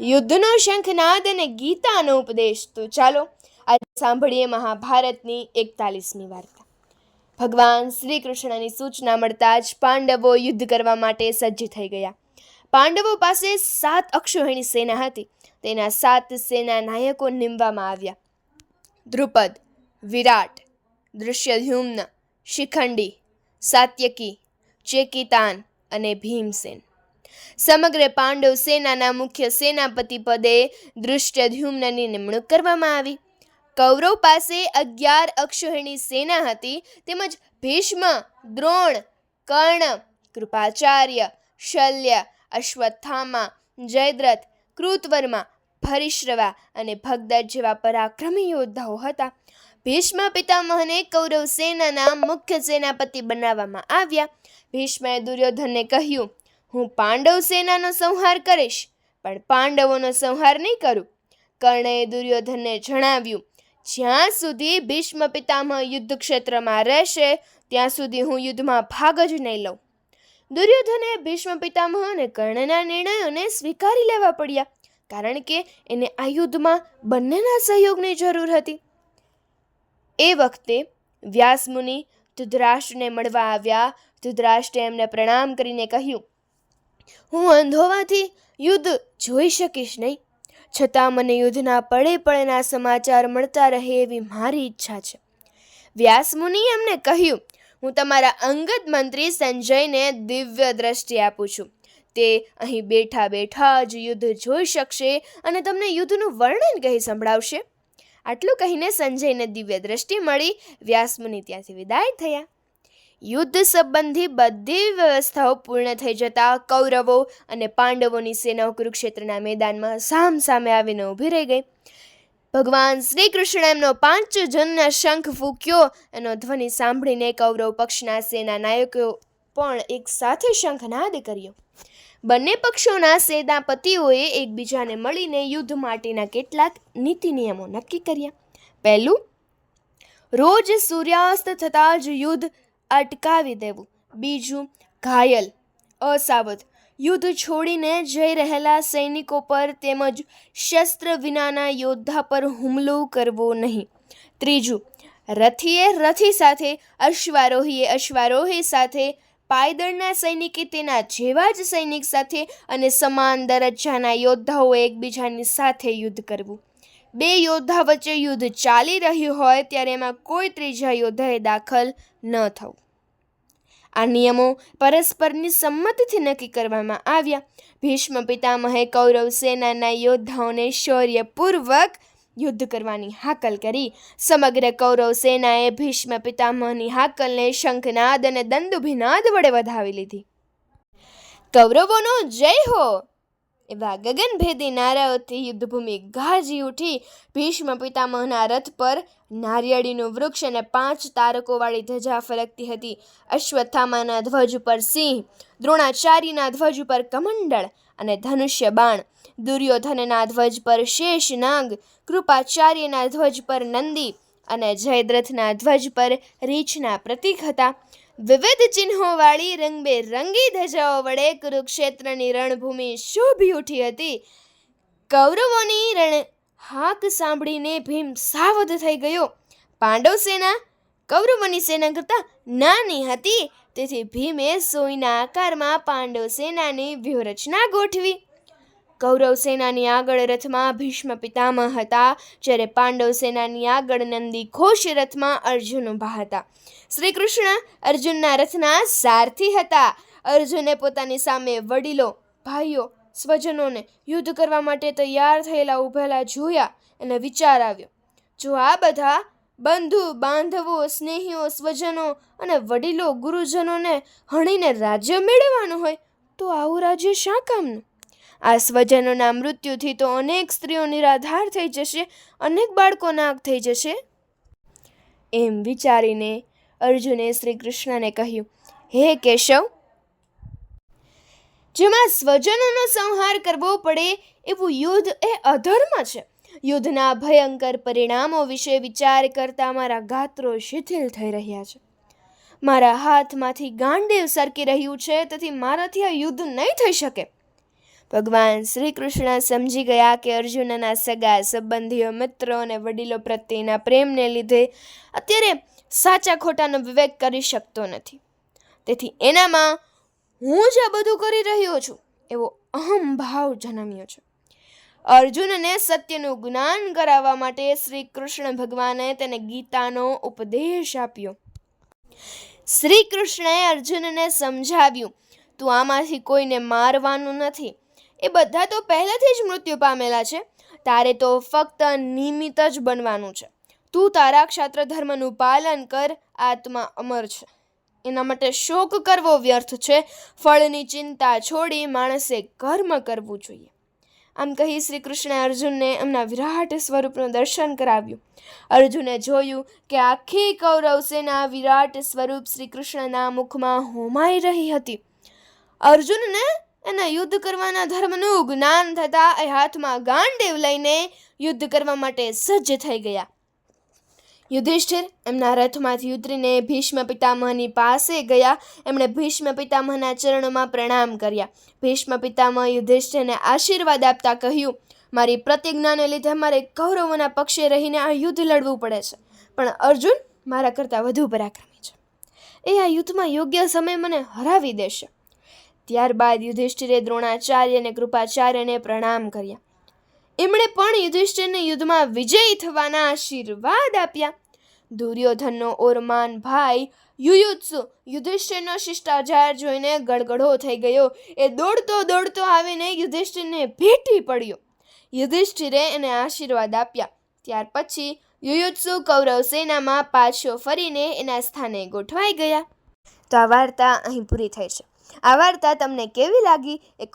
યુદ્ધનો શંખનાદ અને ગીતાનો ઉપદેશ. તો ચાલો આજે સાંભળીએ મહાભારતની એકતાલીસમી વાર્તા. ભગવાન શ્રી કૃષ્ણની સૂચના મળતા જ પાંડવો યુદ્ધ કરવા માટે સજ્જ થઈ ગયા. પાંડવો પાસે સાત અક્ષોહિણી સેના હતી. તેના સાત સેના નાયકો નીમવામાં આવ્યા. દ્રુપદ, વિરાટ દૃશ્યધ્યુમ્ન શિખંડી, સાત્યકી, ચેકિતાન અને ભીમસેન. સમગ્ર પાંડવ સેનાના મુખ્ય સેનાપતિ પદે દૃષ્ટદ્યુમ્નની નિમણૂક કરવામાં આવી. કૌરવ પાસે અગિયાર અક્ષોહિણી સેના હતી, તેમજ ભીષ્મ, દ્રોણ, કર્ણ, કૃપાચાર્ય, શલ્ય, અશ્વત્થામા, જયદ્રથ, કૃતવર્મા, ભરિશ્રવા અને ભગદત્ત જેવા પરાક્રમી યોદ્ધાઓ હતા. ભીષ્મ પિતામહને કૌરવ સેનાના મુખ્ય સેનાપતિ બનાવવામાં આવ્યા. ભીષ્મએ દુર્યોધનને કહ્યું હું પાંડવ સેનાનો સંહાર કરીશ, પણ પાંડવોનો સંહાર નહીં કરું. કર્ણએ દુર્યોધનને જણાવ્યું, જ્યાં સુધી ભીષ્મ પિતામહ યુદ્ધ ક્ષેત્રમાં રહેશે, ત્યાં સુધી હું યુદ્ધમાં ભાગ જ નહીં લઉં. દુર્યોધને ભીષ્મ પિતામહ અને કર્ણના નિર્ણયોને સ્વીકારી લેવા પડ્યા, કારણ કે એને આ યુદ્ધમાં બંનેના સહયોગની જરૂર હતી. એ વખતે વ્યાસમુનિ ધૃતરાષ્ટ્રને મળવા આવ્યા. ધૃતરાષ્ટ્રે એમને પ્રણામ કરીને કહ્યું હું અંધ હોવાથી યુદ્ધ જોઈ શકીશ નહીં. છતાં મને યુદ્ધના પળે પળેના સમાચાર મળતા રહે એવી મારી ઈચ્છા છે. વ્યાસમુનિએ એમને કહ્યું, હું તમારા અંગત મંત્રી સંજયને દિવ્ય દ્રષ્ટિ આપું છું. તે અહીં બેઠા બેઠા જ યુદ્ધ જોઈ શકશે અને તમને યુદ્ધનું વર્ણન કહી સંભળાવશે. આટલું કહીને સંજયને દિવ્ય દ્રષ્ટિ મળી. વ્યાસમુનિ ત્યાંથી વિદાય થયા. યુદ્ધ સંબંધી બધી વ્યવસ્થાઓ પૂર્ણ થઈ જતા કૌરવો અને પાંડવોની સેનાઓ કુરુક્ષેત્રના મેદાનમાં સામ સામે આવીને ઊભી રહી ગઈ. ભગવાન શ્રી કૃષ્ણ એમનો પાંચ જનના શંખ ફૂક્યો. એનો ધ્વનિ સાંભળીને કૌરવ પક્ષના સેના નાયકો પણ એક સાથે શંખનાદ કર્યો. બંને પક્ષોના સેનાપતિઓએ એકબીજાને મળીને યુદ્ધ માટેના કેટલાક નીતિ નિયમો નક્કી કર્યા. પહેલું, રોજ સૂર્યાસ્ત થતાં જ યુદ્ધ અટકાવી દેવું. બીજું, ઘાયલ, અસાવધ. યુદ્ધ છોડીને જઈ રહેલા સૈનિકો પર તેમજ શસ્ત્ર વિનાના યોદ્ધા પર હુમલો કરવો નહીં. ત્રીજું, રથીએ રથી સાથે, અશ્વારોહીએ અશ્વારોહી સાથે, પાયદળના સૈનિકે તેના જેવા જ સૈનિક સાથે અને સમાન દરજ્જાના યોદ્ધાઓ એકબીજાની સાથે યુદ્ધ કરવું. બે યોદ્ધા વચ્ચે યુદ્ધ ચાલી રહ્યું હોય ત્યારે એમાં કોઈ ત્રીજા યોદ્ધાએ દાખલ ન થવું. આ નિયમો પરસ્પરની સંમતિથી નક્કી કરવામાં આવ્યા. ભીષ્મ પિતામહે કૌરવ સેનાના યોદ્ધાઓને શૌર્યપૂર્વક યુદ્ધ કરવાની હાકલ કરી. સમગ્ર કૌરવ સેનાએ ભીષ્મ પિતામહની હાકલને શંખનાદ અને દંદુભિનાદ વડે વધાવી લીધી. કૌરવોનો જય હો! એવા ગગનભેદી નારાઓથી યુદ્ધભૂમિ ગાજી ઉઠી ભીષ્મ પિતામહના રથ પર નારિયેળીનું વૃક્ષ અને પાંચ તારકોવાળી ધજા ફરકતી હતી. અશ્વત્થામાના ધ્વજ ઉપર સિંહ, દ્રોણાચાર્યના ધ્વજ ઉપર કમંડળ અને ધનુષ્ય બાણ, દુર્યોધનના ધ્વજ પર શેષ નાગ, કૃપાચાર્યના ધ્વજ પર નંદી અને જયદ્રથના ધ્વજ પર રીછના પ્રતીક હતા. વિવિધ ચિહ્નોવાળી રંગબેરંગી ધજાઓ વડે કુરુક્ષેત્રની રણભૂમિ શોભી ઉઠી હતી. કૌરવોની રણ હાક સાંભળીને ભીમ સાવધ થઈ ગયો. પાંડવ સેના કૌરવોની સેના કરતાં નાની હતી, તેથી ભીમે સોયના આકારમાં પાંડવ સેનાની વ્યૂહરચના ગોઠવી. કૌરવ સેનાની આગળ રથમાં ભીષ્મ પિતામહ હતા, જ્યારે પાંડવ સેનાની આગળ નંદી ઘોષ રથમાં અર્જુન ઊભા હતા. શ્રી કૃષ્ણ અર્જુનના રથના સારથી હતા. અર્જુને પોતાની સામે વડીલો, ભાઈઓ, સ્વજનોને યુદ્ધ કરવા માટે તૈયાર થયેલા ઊભેલા જોયા અને વિચાર આવ્યો. જો આ બધા બંધુ, બાંધવો, સ્નેહીઓ, સ્વજનો અને વડીલો, ગુરુજનોને હણીને રાજ્ય મેળવવાનું હોય, તો આવું રાજ્ય શા કામનું? આ સ્વજનોના મૃત્યુથી તો અનેક સ્ત્રીઓ નિરાધાર થઈ જશે, અનેક બાળકો નાગ થઈ જશે. એમ વિચારીને અર્જુને શ્રી કૃષ્ણને કહ્યું, હે કેશવ, જેમાં સ્વજનોનો સંહાર કરવો પડે એવું યુદ્ધ એ અધર્મ છે. યુદ્ધના ભયંકર પરિણામો વિશે વિચાર કરતા મારા ગાત્રો શિથિલ થઈ રહ્યા છે. મારા હાથમાંથી ગાંડીવ સરકી રહ્યું છે, તેથી મારાથી આ યુદ્ધ નહીં થઈ શકે. ભગવાન શ્રી કૃષ્ણ સમજી ગયા કે અર્જુનના સગા સંબંધીઓ, મિત્રો અને વડીલો પ્રત્યેના પ્રેમને લીધે અત્યારે સાચા ખોટાનો વિવેક કરી શકતો નથી. તેથી એનામાં હું જ આ બધું કરી રહ્યો છું એવો અહમ ભાવ જન્મ્યો છે. અર્જુનને સત્યનું જ્ઞાન કરાવવા માટે શ્રી કૃષ્ણ ભગવાને તેને ગીતાનો ઉપદેશ આપ્યો. શ્રી કૃષ્ણએ અર્જુનને સમજાવ્યું, તું આમાંથી કોઈને મારવાનું નથી એ બધા તો પહેલાથી જ મૃત્યુ પામેલા છે. તારે તો ફક્ત નિમિત્ત જ બનવાનું છે. તું તારા ક્ષાત્ર ધર્મનું પાલન કર, આત્મા અમર છે. એના માટે શોક કરવો વ્યર્થ છે. ફળની ચિંતા છોડી માણસે કર્મ કરવું જોઈએ. આમ કહી શ્રી કૃષ્ણે અર્જુનને એમના વિરાટ સ્વરૂપનું દર્શન કરાવ્યું. અર્જુને જોયું કે આખી કૌરવ સેના વિરાટ સ્વરૂપ શ્રી કૃષ્ણના મુખમાં હોમાઈ રહી હતી. અર્જુનને એના યુદ્ધ કરવાના ધર્મનું જ્ઞાન થતાં એ હાથમાં ગાંડીવ લઈને યુદ્ધ કરવા માટે સજ્જ થઈ ગયા. યુધિષ્ઠિર એમના રથમાંથી ઉતરીને ભીષ્મ પિતામહની પાસે ગયા. એમણે ભીષ્મ પિતામહના ચરણોમાં પ્રણામ કર્યા. ભીષ્મ પિતામહ યુધિષ્ઠિરને આશીર્વાદ આપતા કહ્યું, મારી પ્રતિજ્ઞાને લીધે મારે કૌરવોના પક્ષે રહીને આ યુદ્ધ લડવું પડે છે. પણ અર્જુન મારા કરતાં વધુ પરાક્રમી છે. એ આ યુદ્ધમાં યોગ્ય સમય મને હરાવી દેશે. ત્યારબાદ યુધિષ્ઠિરે દ્રોણાચાર્ય અને કૃપાચાર્યને પ્રણામ કર્યા. એમણે પણ યુધિષ્ઠિરને યુદ્ધમાં વિજયી થવાના આશીર્વાદ આપ્યા. દુર્યોધનનો ઓરમાન ભાઈ યુયુત્સુ યુધિષ્ઠિરનો શિષ્ટાચાર જોઈને ગડગડો થઈ ગયો. એ દોડતો દોડતો આવીને યુધિષ્ઠિરને ભેટી પડ્યો. યુધિષ્ઠિરે એને આશીર્વાદ આપ્યા. ત્યાર પછી યુયુત્સુ કૌરવ સેનામાં પાછો ફરીને એના સ્થાને ગોઠવાઈ ગયા. તો આ વાર્તા અહીં પૂરી થઈ છે. આ વાર્તા તમને કેવી લાગી એ